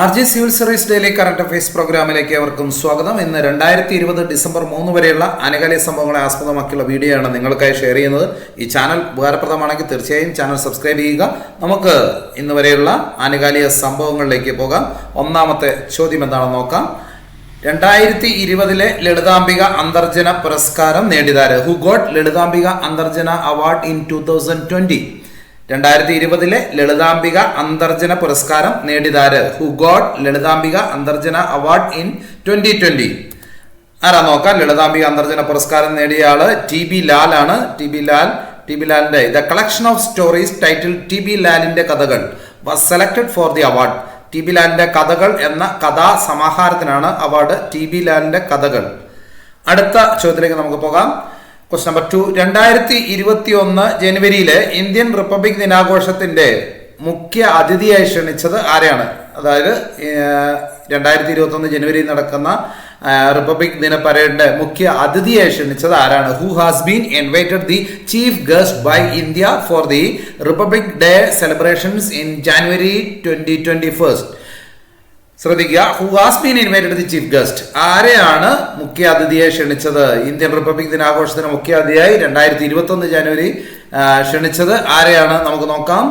R G civil service daily current affairs പ്രോഗ്രാമിലേക്ക് അവർക്കും സ്വാഗതം. ഇന്ന് രണ്ടായിരത്തി ഇരുപത് ഡിസംബർ മൂന്ന് വരെയുള്ള അനകാലിക സംഭവങ്ങളെ ആസ്പദമാക്കിയുള്ള വീഡിയോ ആണ് നിങ്ങൾക്കായി ഷെയർ ചെയ്യുന്നത്. ഈ ചാനൽ ഉപകാരപ്രദമാണെങ്കിൽ തീർച്ചയായും ചാനൽ സബ്സ്ക്രൈബ് ചെയ്യുക. നമുക്ക് ഇന്ന് വരെയുള്ള ആനുകാലിക സംഭവങ്ങളിലേക്ക് പോകാം. ഒന്നാമത്തെ ചോദ്യം എന്താണെന്ന് നോക്കാം. രണ്ടായിരത്തി ഇരുപതിലെ ലളിതാംബിക അന്തർജന പുരസ്കാരം നേടിയതാര്? Who got Lalithambika Antharjana award in two thousand twenty രണ്ടായിരത്തി ഇരുപതിലെ ലളിതാംബിക അന്തർജന പുരസ്കാരം നേടിയതാര്? Who got Lalithambika Antharjana award in twenty twenty ആരാ നോക്കാം? ലളിതാംബിക അന്തർജന പുരസ്കാരം നേടിയ ആൾ ടി ബി ലാൽ ആണ്. T B Lal T B ലാലിന്റെ the collection of stories title T B ലാലിന്റെ കഥകൾ was selected for the award T B ലാലിന്റെ കഥകൾ എന്ന കഥാ സമാഹാരത്തിനാണ് അവാർഡ് ടി ബി ലാലിന്റെ കഥകൾ. അടുത്ത ചോദ്യത്തിലേക്ക് നമുക്ക് പോകാം. ക്വസ്റ്റ് നമ്പർ ടു രണ്ടായിരത്തി ഇരുപത്തി ഒന്ന് ജനുവരിയിലെ ഇന്ത്യൻ റിപ്പബ്ലിക് ദിനാഘോഷത്തിന്റെ മുഖ്യ അതിഥിയായി ക്ഷണിച്ചത് ആരെയാണ്? അതായത് രണ്ടായിരത്തി ഇരുപത്തി ഒന്ന് ജനുവരിയിൽ നടക്കുന്ന റിപ്പബ്ലിക് ദിന പരേഡിന്റെ മുഖ്യ അതിഥിയായി ക്ഷണിച്ചത് ആരാണ്? Who has been invited the chief guest by India for the republic day celebrations in January twenty twenty first ശ്രദ്ധിക്കുക. Who has been invited the chief guest. ആരെയാണ് മുഖ്യ അതിഥിയെ ക്ഷണിച്ചത്? ഇന്ത്യൻ റിപ്പബ്ലിക് ദിനാഘോഷത്തിന് മുഖ്യ അതിഥിയായി രണ്ടായിരത്തി ഇരുപത്തി ഒന്ന് ജനുവരി ക്ഷണിച്ചത് ആരെയാണ്? നമുക്ക് നോക്കാം.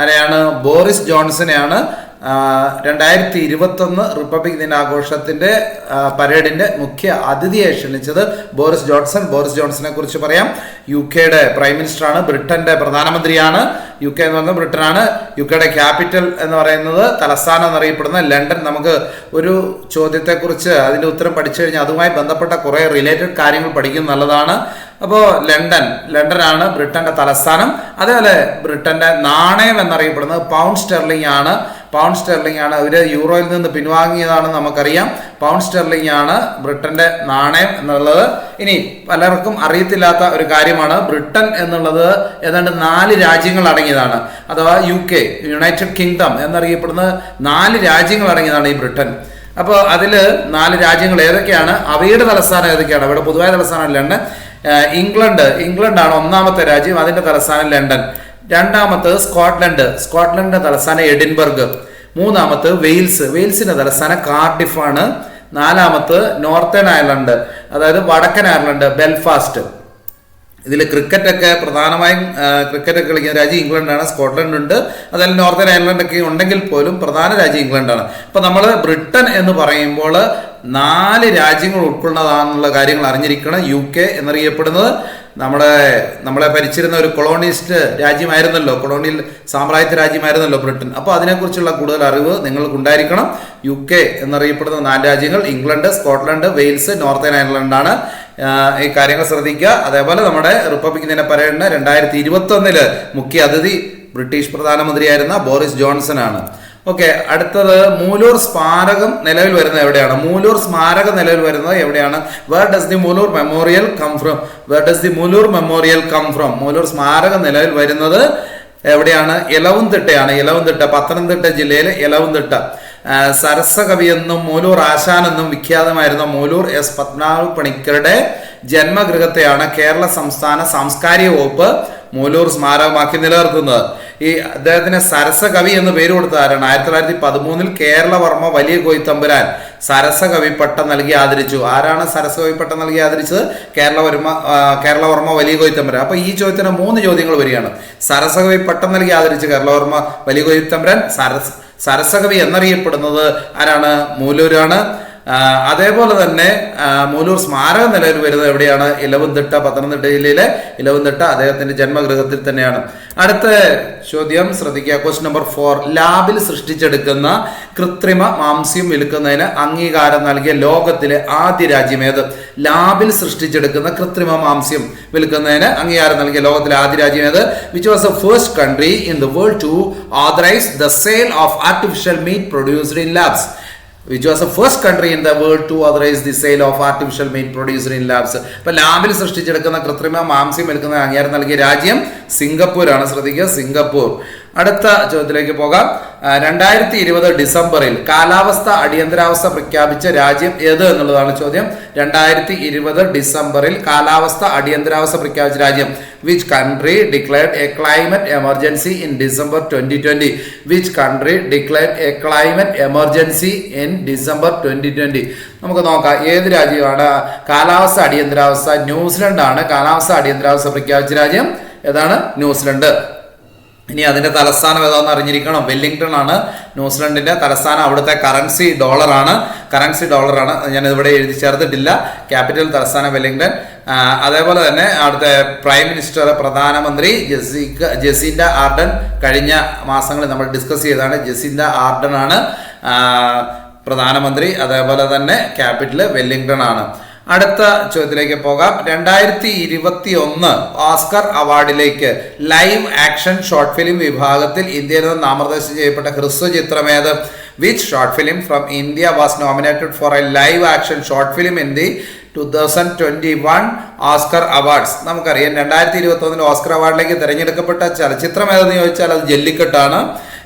ആരെയാണ്? ബോറിസ് ജോൺസനെയാണ്. രണ്ടായിരത്തി ഇരുപത്തൊന്ന് റിപ്പബ്ലിക് ദിനാഘോഷത്തിന്റെ പരേഡിന്റെ മുഖ്യ അതിഥിയെ ക്ഷണിച്ചത് ബോറിസ് ജോൺസൺ. ബോറിസ് ജോൺസനെ കുറിച്ച് പറയാം. യു കെയുടെ പ്രൈം മിനിസ്റ്ററാണ് ബ്രിട്ടന്റെ പ്രധാനമന്ത്രിയാണ്. യു കെ എന്ന് പറയുന്നത് ബ്രിട്ടനാണ്. യു കെയുടെ ക്യാപിറ്റൽ എന്ന് പറയുന്നത് തലസ്ഥാനം എന്നറിയപ്പെടുന്ന ലണ്ടൻ. നമുക്ക് ഒരു ചോദ്യത്തെക്കുറിച്ച് അതിന്റെ ഉത്തരം പഠിച്ചു കഴിഞ്ഞാൽ അതുമായി ബന്ധപ്പെട്ട കുറേ റിലേറ്റഡ് കാര്യങ്ങൾ പഠിക്കുന്നത് നല്ലതാണ്. അപ്പോൾ ലണ്ടൻ ലണ്ടനാണ് ബ്രിട്ടന്റെ തലസ്ഥാനം. അതേപോലെ ബ്രിട്ടന്റെ നാണയം എന്നറിയപ്പെടുന്നത് പൗണ്ട് സ്റ്റെർലിംഗ് ആണ്. പൗണ്ട് സ്റ്റെർലിംഗ് ആണ്. അവർ യൂറോയിൽ നിന്ന് പിൻവാങ്ങിയതാണ് നമുക്കറിയാം. പൗണ്ട് സ്റ്റെർലിംഗ് ആണ് ബ്രിട്ടന്റെ നാണയം എന്നുള്ളത്. ഇനി പലർക്കും അറിയത്തില്ലാത്ത ഒരു കാര്യമാണ് ബ്രിട്ടൻ എന്നുള്ളത് ഏതാണ്ട് നാല് രാജ്യങ്ങൾ അടങ്ങിയതാണ്. അഥവാ യു കെ യുണൈറ്റഡ് കിങ്ഡം എന്നറിയപ്പെടുന്ന നാല് രാജ്യങ്ങൾ അടങ്ങിയതാണ് ഈ ബ്രിട്ടൻ. അപ്പോൾ അതിൽ നാല് രാജ്യങ്ങൾ ഏതൊക്കെയാണ്? അവയുടെ തലസ്ഥാനം ഏതൊക്കെയാണ്? അവിടെ പൊതുവായ തലസ്ഥാനം ലണ്ടൻ. ഇംഗ്ലണ്ട്. ഇംഗ്ലണ്ടാണ് ഒന്നാമത്തെ രാജ്യം. അതിന്റെ തലസ്ഥാനം ലണ്ടൻ. രണ്ടാമത്തത് സ്കോട്ട്ലൻഡ്. സ്കോട്ട്ലൻഡിന്റെ തലസ്ഥാനം എഡിൻബർഗ്. മൂന്നാമത് വെയിൽസ്. വെയിൽസിന്റെ തലസ്ഥാനം കാർഡിഫ് ആണ്. നോർത്തേൺ അയർലൻഡ് അതായത് വടക്കൻ അയർലൻഡ് ബെൽഫാസ്റ്റ്. ഇതിൽ ക്രിക്കറ്റൊക്കെ പ്രധാനമായും ക്രിക്കറ്റൊക്കെ കളിക്കുന്ന രാജ്യം ഇംഗ്ലണ്ടാണ് സ്കോട്ട്ലൻഡ് ഉണ്ട്. അതായത് നോർത്തേൺ അയർലൻഡ് ഒക്കെ ഉണ്ടെങ്കിൽ പോലും പ്രധാന രാജ്യം ഇംഗ്ലണ്ടാണ് അപ്പൊ നമ്മൾ ബ്രിട്ടൻ എന്ന് പറയുമ്പോൾ നാല് രാജ്യങ്ങൾ ഉൾക്കൊള്ളുന്നതാണെന്നുള്ള കാര്യങ്ങൾ അറിഞ്ഞിരിക്കണം. യു കെ എന്നറിയപ്പെടുന്നത് നമ്മുടെ നമ്മളെ ഭരിച്ചിരുന്ന ഒരു കൊളോണിസ്റ്റ് രാജ്യമായിരുന്നല്ലോ. കൊളോണിയൽ സാമ്രാജ്യത്വ രാജ്യമായിരുന്നല്ലോ ബ്രിട്ടൻ. അപ്പോൾ അതിനെക്കുറിച്ചുള്ള കൂടുതൽ അറിവ് നിങ്ങൾക്ക് ഉണ്ടായിരിക്കണം യു കെ എന്നറിയപ്പെടുന്ന നാല് രാജ്യങ്ങൾ ഇംഗ്ലണ്ട് സ്കോട്ട്ലൻഡ് വെയിൽസ് നോർത്തേൺ അയർലൻഡാണ്. ഈ കാര്യങ്ങൾ ശ്രദ്ധിക്കുക. അതേപോലെ നമ്മുടെ റിപ്പബ്ലിക് ദിന പരേഡിന് രണ്ടായിരത്തി ഇരുപത്തി മുഖ്യ അതിഥി ബ്രിട്ടീഷ് പ്രധാനമന്ത്രിയായിരുന്ന ബോറിസ് ജോൺസൺ ആണ്. ഓക്കെ അടുത്തത് മൂലൂർ സ്മാരകം നിലവിൽ വരുന്നത് എവിടെയാണ്? മൂലൂർ സ്മാരകം നിലവിൽ വരുന്നത് എവിടെയാണ്? Where does the Moolur memorial come from where does the Moolur memorial come from Moolur സ്മാരകം നിലവിൽ വരുന്നത് എവിടെയാണ്? ഇലവുംതിട്ടയാണ് ഇലവുംതിട്ട പത്തനംതിട്ട ജില്ലയിലെ ഇലവുംതിട്ട സരസകവി എന്നും മൂലൂർ ആശാൻ എന്നും വിഖ്യാതമായിരുന്ന മൂലൂർ എസ് പത്മനാഭ പണിക്കരുടെ ജന്മഗൃഹത്തെയാണ് കേരള സംസ്ഥാന സാംസ്കാരിക വകുപ്പ് മൂലൂർ സ്മാരകമാക്കി നിലനിർത്തുന്നത്. ഈ അദ്ദേഹത്തിന് സരസകവി എന്ന് പേര് കൊടുത്ത ആരാണ്? ആയിരത്തി തൊള്ളായിരത്തി പതിമൂന്നിൽ കേരളവർമ്മ വലിയ കോയിത്തമ്പുരാൻ സരസകവി പട്ടം നൽകി ആദരിച്ചു. ആരാണ് സരസകവി പട്ടം നൽകി ആദരിച്ചത്? കേരളവർമ്മ കേരളവർമ്മ വലിയ കോയിത്തമ്പുരാൻ അപ്പൊ ഈ ചോദ്യത്തിന് മൂന്ന് ചോദ്യങ്ങൾ വരികയാണ്. സരസകവി പട്ടം നൽകി ആദരിച്ചു കേരളവർമ്മ വലിയ കോയിത്തമ്പുരാൻ സരസ് സരസകവി എന്നറിയപ്പെടുന്നത് ആരാണ്? മൂലൂരാണ്. അതേപോലെ തന്നെ മൂലൂർ സ്മാരകം നിലവിൽ വരുന്നത് എവിടെയാണ്? ഇലവുംതിട്ട പത്തനംതിട്ട ജില്ലയിലെ ഇലവുംതിട്ട അദ്ദേഹത്തിന്റെ ജന്മഗൃഹത്തിൽ തന്നെയാണ്. അടുത്ത ചോദ്യം ശ്രദ്ധിക്കുക. ക്വസ്റ്റ്യൻ നമ്പർ ഫോർ ലാബിൽ സൃഷ്ടിച്ചെടുക്കുന്ന കൃത്രിമ മാംസ്യം വിൽക്കുന്നതിന് അംഗീകാരം നൽകിയ ലോകത്തിലെ ആദ്യ രാജ്യം ഏത്? ലാബിൽ സൃഷ്ടിച്ചെടുക്കുന്ന കൃത്രിമ മാംസ്യം വിൽക്കുന്നതിന് അംഗീകാരം നൽകിയ ലോകത്തിലെ ആദ്യ രാജ്യം ഏത്? Which was the first country in the world to authorise the sale of artificial meat produced in labs which was a first country in the world to authorise the sale of artificial meat producer in labs ഇപ്പൊ ലാബിൽ സൃഷ്ടിച്ചെടുക്കുന്ന കൃത്രിമ മാംസ്യം എടുക്കുന്ന അംഗീകാരം നൽകിയ രാജ്യം സിംഗപ്പൂരാണ്. ശ്രദ്ധിക്കുക Singapore. അടുത്ത ചോദ്യത്തിലേക്ക് പോകാം. രണ്ടായിരത്തി ഇരുപത് ഡിസംബറിൽ കാലാവസ്ഥ അടിയന്തരാവസ്ഥ പ്രഖ്യാപിച്ച രാജ്യം ഏത് എന്നുള്ളതാണ് ചോദ്യം. രണ്ടായിരത്തി ഇരുപത് ഡിസംബറിൽ കാലാവസ്ഥ അടിയന്തരാവസ്ഥ പ്രഖ്യാപിച്ച രാജ്യം which country declared a climate emergency in December twenty twenty which country declared a climate emergency in December twenty twenty നമുക്ക് നോക്കാം. ഏത് രാജ്യമാണ് കാലാവസ്ഥ അടിയന്തരാവസ്ഥ? ന്യൂസിലൻഡ് ആണ് കാലാവസ്ഥ അടിയന്തരാവസ്ഥ പ്രഖ്യാപിച്ച രാജ്യം. ഏതാണ്? ന്യൂസിലൻഡ്. ഇനി അതിന്റെ തലസ്ഥാനം ഏതാണെന്ന് അറിഞ്ഞിരിക്കണം. വെല്ലിംഗ്ടൺ ആണ് ന്യൂസിലൻഡിന്റെ തലസ്ഥാനം. അവിടുത്തെ കറൻസി ഡോളറാണ്. കറൻസി ഡോളറാണ്. ഞാൻ ഇവിടെ എഴുതി ചേർത്തിട്ടില്ല. ക്യാപിറ്റൽ തലസ്ഥാനം വെല്ലിംഗ്ടൺ. അതേപോലെ തന്നെ അവിടുത്തെ പ്രൈം മിനിസ്റ്റർ പ്രധാനമന്ത്രി ജെസിക്ക ജെസിൻഡ ആർഡൻ കഴിഞ്ഞ മാസങ്ങളിൽ നമ്മൾ ഡിസ്കസ് ചെയ്തതാണ്. ജെസിൻഡ ആർഡൻ ആണ് പ്രധാനമന്ത്രി. അതേപോലെ തന്നെ ക്യാപിറ്റൽ വെല്ലിംഗ്ടൺ ആണ് അടുത്ത ചോദ്യത്തിലേക്ക് പോകാം. രണ്ടായിരത്തി ഇരുപത്തി ഒന്ന് ഓസ്കർ അവാർഡിലേക്ക് ലൈവ് ആക്ഷൻ ഷോർട്ട് ഫിലിം വിഭാഗത്തിൽ ഇന്ത്യയിൽ നിന്ന് നാമനിർദ്ദേശം ചെയ്യപ്പെട്ട ഹ്രസ്വ ചിത്രമേത് which short film from India was nominated for a live action short film in the two thousand twenty one Oscar awards നമുക്കറിയാം. രണ്ടായിരത്തി ഇരുപത്തി ഒന്നിൽ ഓസ്കർ അവാർഡിലേക്ക് തിരഞ്ഞെടുക്കപ്പെട്ട ചലച്ചിത്രം ഏതെന്ന് ചോദിച്ചാൽ അത് ജല്ലിക്കെട്ടാണ്.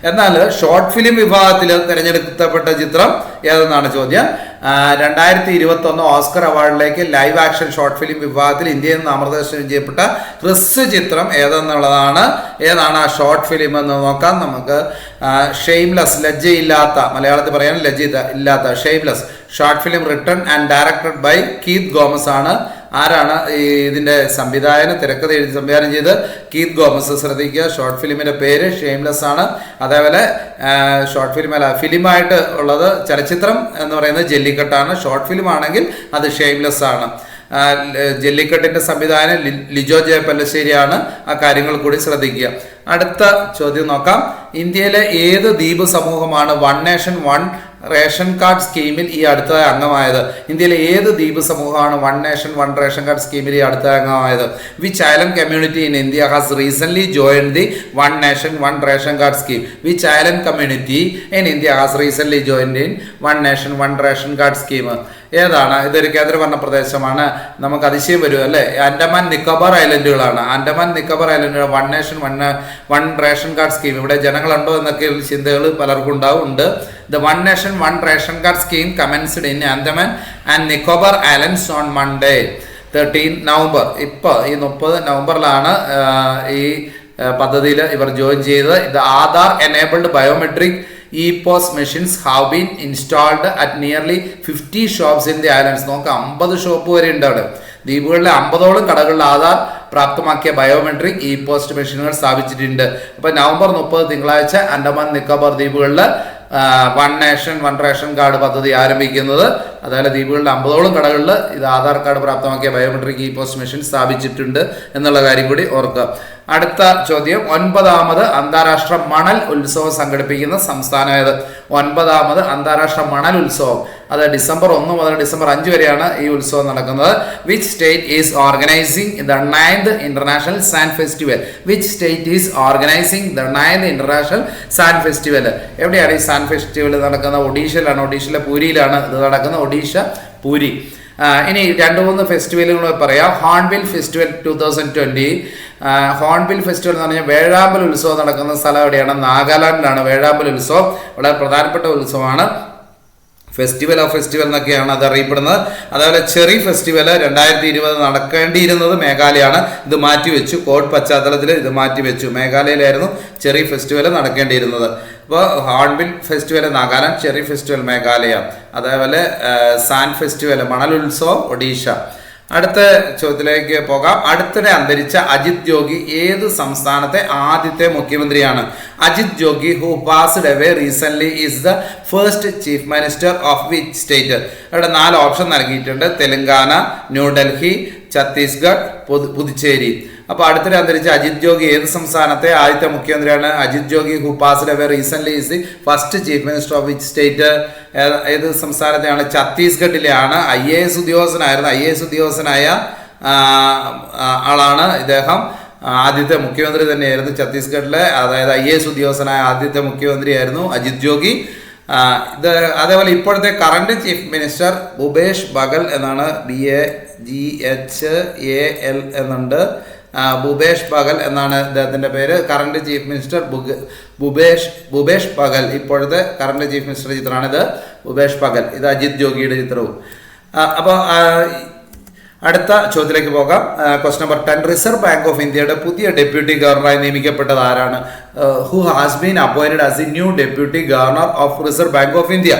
എന്നാൽ ഷോർട്ട് ഫിലിം വിഭാഗത്തിൽ തിരഞ്ഞെടുക്കപ്പെട്ട ചിത്രം ഏതെന്നാണ് ചോദ്യം? രണ്ടായിരത്തി ഇരുപത്തൊന്ന് ഓസ്കർ അവാർഡിലേക്ക് ലൈവ് ആക്ഷൻ ഷോർട്ട് ഫിലിം വിഭാഗത്തിൽ ഇന്ത്യയിൽ നിന്ന് നാമനിർദ്ദേശം ചെയ്യപ്പെട്ട ഹ്രസ്വ ചിത്രം ഏതെന്നുള്ളതാണ്. ഏതാണ് ആ ഷോർട്ട് ഫിലിം എന്ന് നോക്കാം നമുക്ക്. ഷെയിംലെസ് ലജ്ജയില്ലാത്ത മലയാളത്തിൽ പറയാൻ ലജ്ജ ഇല്ലാത്ത shameless short film written and directed by Keith Gomes ആണ്. ആരാണ് ഈ ഇതിന്റെ സംവിധായകൻ? തിരക്കഥ എഴുതി സംവിധാനം ചെയ്ത് കീത് ഗോമസ് ശ്രദ്ധിക്കുക. ഷോർട്ട് ഫിലിമിന്റെ പേര് ഷെയിംലെസ് ആണ്. അതേപോലെ ഷോർട്ട് ഫിലിം അല്ല ഫിലിമായിട്ട് ഉള്ളത് ചലച്ചിത്രം എന്ന് പറയുന്നത് ജെല്ലിക്കെട്ടാണ്. ഷോർട്ട് ഫിലിം ആണെങ്കിൽ അത് ഷെയിംലെസ് ആണ്. ജെല്ലിക്കെട്ടിന്റെ സംവിധാനം ലിജോ ജയ പല്ലശ്ശേരിയാണ്. ആ കാര്യങ്ങൾ കൂടി ശ്രദ്ധിക്കുക. അടുത്ത ചോദ്യം നോക്കാം. ഇന്ത്യയിലെ ഏത് ദ്വീപ് സമൂഹമാണ് one nation one ration card സ്കീമിൽ ഈ അടുത്ത അംഗമായത്. ഇന്ത്യയിലെ ഏത് ദ്വീപ് സമൂഹമാണ് one nation one ration card സ്കീമിൽ ഈ അടുത്ത അംഗമായത്? Which island community in India has recent join the one nation one ration card scheme. Which island community in India has recent join in one nation one ration card scheme. ഏതാണ്? ഇതൊരു കേന്ദ്രഭരണ പ്രദേശമാണ്. നമുക്ക് അതിശയം വരും അല്ലേ? ആൻഡമാൻ നിക്കോബാർ ഐലൻഡുകളാണ്. Andaman Nicobar ഐലൻഡുകൾ one nation one one ration card scheme. ഇവിടെ ജനങ്ങളുണ്ടോ എന്നൊക്കെ ചിന്തകൾ പലർക്കും ഉണ്ടാവും ഉണ്ട് the one nation one ration card scheme commenced in Andaman and Nicobar islands on Monday thirteen November ഇപ്പോൾ ഈ മുപ്പത് നവംബറിലാണ് ഈ പദ്ധതിയിൽ ഇവർ ജോയിൻ ചെയ്തത്. ഇത് Aadhaar enabled biometric e POS machines have been installed at nearly fifty shops in the islands നോക്കാം അമ്പത് ഷോപ്പ് വരെ ഉണ്ട് അവിടെ. ദ്വീപുകളിലെ അമ്പതോളം കടകളിൽ ആധാർ പ്രാപ്തമാക്കിയ ബയോമെട്രിക് ഇ പോസ്റ്റ് മെഷീനുകൾ സ്ഥാപിച്ചിട്ടുണ്ട്. അപ്പോൾ നവംബർ മുപ്പത് തിങ്കളാഴ്ച അൻഡമാൻ നിക്കോബാർ ദ്വീപുകളിൽ one nation one ration card പദ്ധതി ആരംഭിക്കുന്നത്. അതായത് ദ്വീപുകളുടെ അമ്പതോളം കടകളിൽ ഇത് ആധാർ കാർഡ് പ്രാപ്തമാക്കിയ ബയോമെട്രിക് ഇ പോസ്റ്റ് മെഷീൻ സ്ഥാപിച്ചിട്ടുണ്ട് എന്നുള്ള കാര്യം കൂടി ഓർക്കുക. അടുത്ത ചോദ്യം ഒൻപതാമത് അന്താരാഷ്ട്ര മണൽ ഉത്സവം സംഘടിപ്പിക്കുന്ന സംസ്ഥാനം ഏത് ഒൻപതാമത് അന്താരാഷ്ട്ര മണൽ ഉത്സവം. അത് ഡിസംബർ ഒന്ന് മുതൽ ഡിസംബർ അഞ്ച് വരെയാണ് ഈ ഉത്സവം നടക്കുന്നത്. Which state is organising the ninth international sand festival which state is organising the ninth international sand festival എവിടെയാണ് ഈ സാൻഡ് ഫെസ്റ്റിവൽ നടക്കുന്നത്? ഒഡീഷയിലാണ് ഒഡീഷയിലെ പൂരിയിലാണ് ഇത് നടക്കുന്നത്. ഒഡീഷ പൂരി. ഇനി രണ്ട് മൂന്ന് ഫെസ്റ്റിവലുകൾ പറയാം. Hornbill festival two thousand twenty hornbill festival എന്ന് പറഞ്ഞാൽ വേഴാമ്പൽ ഉത്സവം നടക്കുന്ന സ്ഥലം എവിടെയാണ് നാഗാലാൻഡിലാണ് വേഴാമ്പൽ ഉത്സവം. വളരെ പ്രധാനപ്പെട്ട ഉത്സവമാണ്. ഫെസ്റ്റിവൽ ഓഫ് ഫെസ്റ്റിവൽ എന്നൊക്കെയാണ് അത് അറിയപ്പെടുന്നത്. അതേപോലെ ചെറി ഫെസ്റ്റിവൽ രണ്ടായിരത്തി ഇരുപത് നടക്കേണ്ടിയിരുന്നത് മേഘാലയാണ് ഇത് മാറ്റിവെച്ചു. കോവിഡ് പശ്ചാത്തലത്തിൽ ഇത് മാറ്റിവെച്ചു. മേഘാലയയിലായിരുന്നു ചെറി ഫെസ്റ്റിവൽ നടക്കേണ്ടിയിരുന്നത്. ഇപ്പോൾ hornbill festival Nagaland cherry festival Meghalaya. അതേപോലെ സാൻ ഫെസ്റ്റിവൽ മണൽ ഉത്സവം ഒഡീഷ. അടുത്ത ചോദ്യത്തിലേക്ക് പോകാം. അടുത്തിടെ അന്തരിച്ച അജിത് ജോഗി ഏത് സംസ്ഥാനത്തെ ആദ്യത്തെ മുഖ്യമന്ത്രിയാണ്? Ajit Jogi who passed away recent is the first chief minister of which state ഇവിടെ നാല് ഓപ്ഷൻ നൽകിയിട്ടുണ്ട്. തെലങ്കാന ന്യൂഡൽഹി ഛത്തീസ്ഗഡ് പുതു- പുതുച്ചേരി. അപ്പോൾ അടുത്തിടെ അന്തരിച്ച അജിത് ജോഗി ഏത് സംസ്ഥാനത്തെ ആദ്യത്തെ മുഖ്യമന്ത്രിയാണ്? Ajit Jogi who passed away recent is the first chief minister of which state ഏത് സംസ്ഥാനത്തെയാണ്? ഛത്തീസ്ഗഡിലെയാണ് ഐ എ എസ് ഉദ്യോഗസ്ഥനായിരുന്നു ഐ എ എസ് ഉദ്യോഗസ്ഥനായ ആളാണ് ഇദ്ദേഹം. ആദ്യത്തെ മുഖ്യമന്ത്രി തന്നെയായിരുന്നു ഛത്തീസ്ഗഡിലെ അതായത് ഐ എ എസ് ഉദ്യോഗസ്ഥനായ ആദ്യത്തെ മുഖ്യമന്ത്രിയായിരുന്നു അജിത് ജോഗി. ഇത് അതേപോലെ ഇപ്പോഴത്തെ current chief minister Bhupesh Baghel എന്നാണ് B A G H A L എന്നുണ്ട്. ഭൂപേഷ് പകൽ എന്നാണ് അദ്ദേഹത്തിന്റെ പേര്. Current chief minister Bhupesh Bhupesh Baghel ഇപ്പോഴത്തെ കറണ്ട് ചീഫ് മിനിസ്റ്റർ ചിത്രമാണിത്. ഭൂപേഷ് ബഗൽ ഇത് അജിത് ജോഗിയുടെ ചിത്രവും. അപ്പോൾ അടുത്ത ചോദ്യത്തിലേക്ക് പോകാം. Quest number ten Reserve Bank of ഇന്ത്യയുടെ പുതിയ ഡെപ്യൂട്ടി ഗവർണറായി നിയമിക്കപ്പെട്ടത് ആരാണ്? Who has been appointed as a new deputy governor of Reserve Bank of India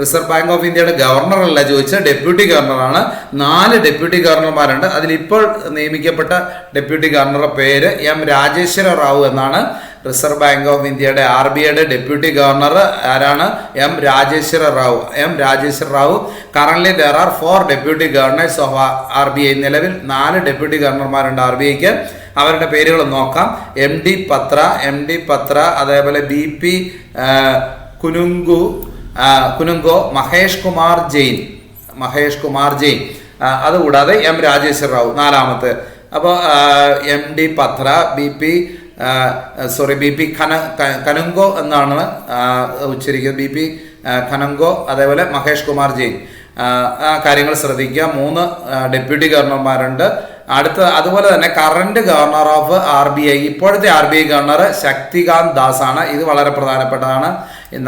Reserve Bank of ഇന്ത്യയുടെ ഗവർണർ അല്ല ചോദിച്ച ഡെപ്യൂട്ടി ഗവർണറാണ് നാല് ഡെപ്യൂട്ടി ഗവർണർമാരുണ്ട് അതിൽ ഇപ്പോൾ നിയമിക്കപ്പെട്ട ഡെപ്യൂട്ടി ഗവർണറുടെ പേര് എം രാജേശ്വര റാവു എന്നാണ്. റിസർവ് ബാങ്ക് ഓഫ് ഇന്ത്യയുടെ ആർ ബി ഐയുടെ ഡെപ്യൂട്ടി ഗവർണർ ആരാണ്? M Rajeshwara Rao M Rajeshwara Rao current there are four deputy governors of R B I നിലവിൽ നാല് ഡെപ്യൂട്ടി ഗവർണർമാരുണ്ട് ആർ ബി ഐക്ക് അവരുടെ പേരുകൾ നോക്കാം. M D Patra M D Patra അതേപോലെ ബി പി കുനുങ്കു കുനുങ്കോ മഹേഷ് കുമാർ ജെയിൻ മഹേഷ് കുമാർ ജെയിൻ അതുകൂടാതെ എം രാജേശ്വര റാവു നാലാമത്തെ. അപ്പോൾ M D Patra B P sorry B P ഖന Kanungo എന്നാണ് ഉച്ചരിക്കുന്നത്. ബി പി ഖനങ്കോ അതേപോലെ മഹേഷ് കുമാർ ജെയിൻ. കാര്യങ്ങൾ ശ്രദ്ധിക്കുക. മൂന്ന് ഡെപ്യൂട്ടി ഗവർണർമാരുണ്ട്. അടുത്ത അതുപോലെ തന്നെ current governor of R B I ഇപ്പോഴത്തെ R B I governor Shaktikanta Das ആണ് ഇത് വളരെ പ്രധാനപ്പെട്ടതാണ്.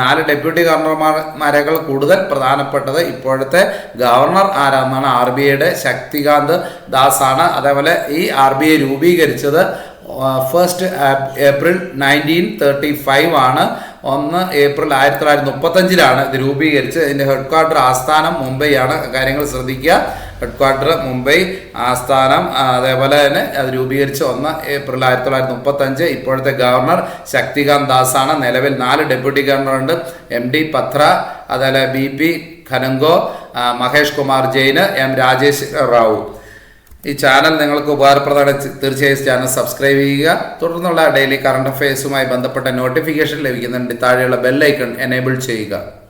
നാല് ഡെപ്യൂട്ടി ഗവർണർമാരെക്കാൾ കൂടുതൽ പ്രധാനപ്പെട്ടത് ഇപ്പോഴത്തെ ഗവർണർ ആരാന്നാണ്? ആർ ബി ഐയുടെ ശക്തികാന്ത് ദാസ് ആണ് അതേപോലെ ഈ ആർ ബി ഐ രൂപീകരിച്ചത് first April nineteen thirty five ആണ്. ഒന്ന് ഏപ്രിൽ ആയിരത്തി തൊള്ളായിരത്തി മുപ്പത്തഞ്ചിലാണ് ഇത് രൂപീകരിച്ച് ഇതിന്റെ ഹെഡ് ക്വാർട്ടർ ആസ്ഥാനം ആണ് കാര്യങ്ങൾ ശ്രദ്ധിക്കുക. ഹെഡ് ക്വാർട്ടർ മുംബൈ ആസ്ഥാനം. അതേപോലെ തന്നെ അത് രൂപീകരിച്ച് ഒന്ന് ഏപ്രിൽ ആയിരത്തി തൊള്ളായിരത്തി മുപ്പത്തഞ്ച് ഇപ്പോഴത്തെ ഗവർണർ ശക്തികാന്ത് ദാസ് ആണ് നിലവിൽ നാല് ഡെപ്യൂട്ടി ഗവർണറുണ്ട് എം ഡി പത്ര അതേപോലെ B P Kanungo Mahesh Kumar Jain M Rajesh Rao. ഈ ചാനൽ നിങ്ങൾക്ക് ഉപകാരപ്രദമാണ്. തീർച്ചയായും ചാനൽ സബ്സ്ക്രൈബ് ചെയ്യുക. തുടർന്നുള്ള ഡെയിലി കറണ്ട് അഫയേഴ്സുമായി ബന്ധപ്പെട്ട നോട്ടിഫിക്കേഷൻ ലഭിക്കുന്നുണ്ട്. താഴെയുള്ള ബെല്ലൈക്കൺ എനേബിൾ ചെയ്യുക.